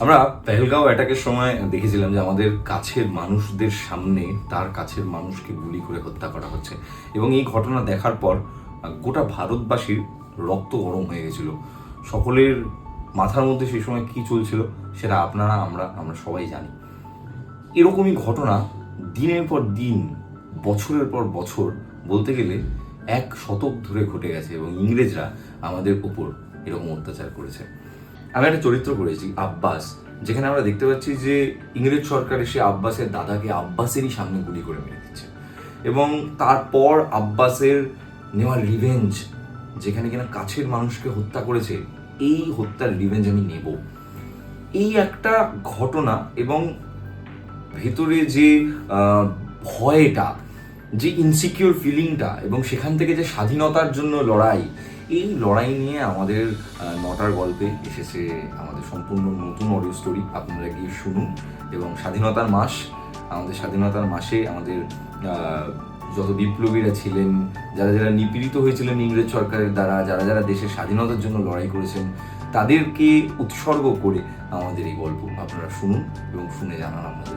আমরা পেহেলগাঁও অ্যাটাকের সময় দেখেছিলাম যে আমাদের কাছের মানুষদের সামনে তার কাছের মানুষকে গুলি করে হত্যা করা হচ্ছে। এবং এই ঘটনা দেখার পর, গোটা ভারতবাসীর রক্ত গরম হয়ে গেছিল। সকলের মাথার মধ্যে সেই সময় কি চলছিল, সেটা আপনারা, আমরা আমরা সবাই জানি। এরকমই ঘটনা দিনের পর দিন, বছরের পর বছর বলতে গেলে এক শতক ধরে ঘটে গেছে এবং ইংরেজরা আমাদের উপর এরকম অত্যাচার করেছে। আমি একটা চরিত্র করেছি, আব্বাস, যেখানে আমরা দেখতে পাচ্ছি যে ইংরেজ সরকার এসে আব্বাসের দাদাকে আব্বাসেরই সামনে গুলি করে মেরে দিচ্ছে। এবং তারপর আব্বাসের নেওয়া রিভেঞ্জ যেখানে কিনা কাছের মানুষকে হত্যা করেছে, এই হত্যার রিভেঞ্জ আমি নেব। এই একটা ঘটনা এবং ভেতরে যে ভয়টা, যে ইনসিকিউর ফিলিংটা এবং সেখান থেকে যে স্বাধীনতার জন্য লড়াই এই লড়াই নিয়ে আমাদের নটার গল্পে এসেছে আমাদের সম্পূর্ণ নতুন অডিও স্টোরি আপনারা গিয়ে শুনুন। এবং স্বাধীনতার মাস, আমাদের স্বাধীনতার মাসে আমাদের যত বিপ্লবীরা ছিলেন, যারা যারা নিপীড়িত হয়েছিলেন ইংরেজ সরকারের দ্বারা, যারা যারা দেশের স্বাধীনতার জন্য লড়াই করেছেন, তাদেরকে উৎসর্গ করে আমাদের এই গল্প আপনারা শুনুন এবং শুনে জানান আপনাদের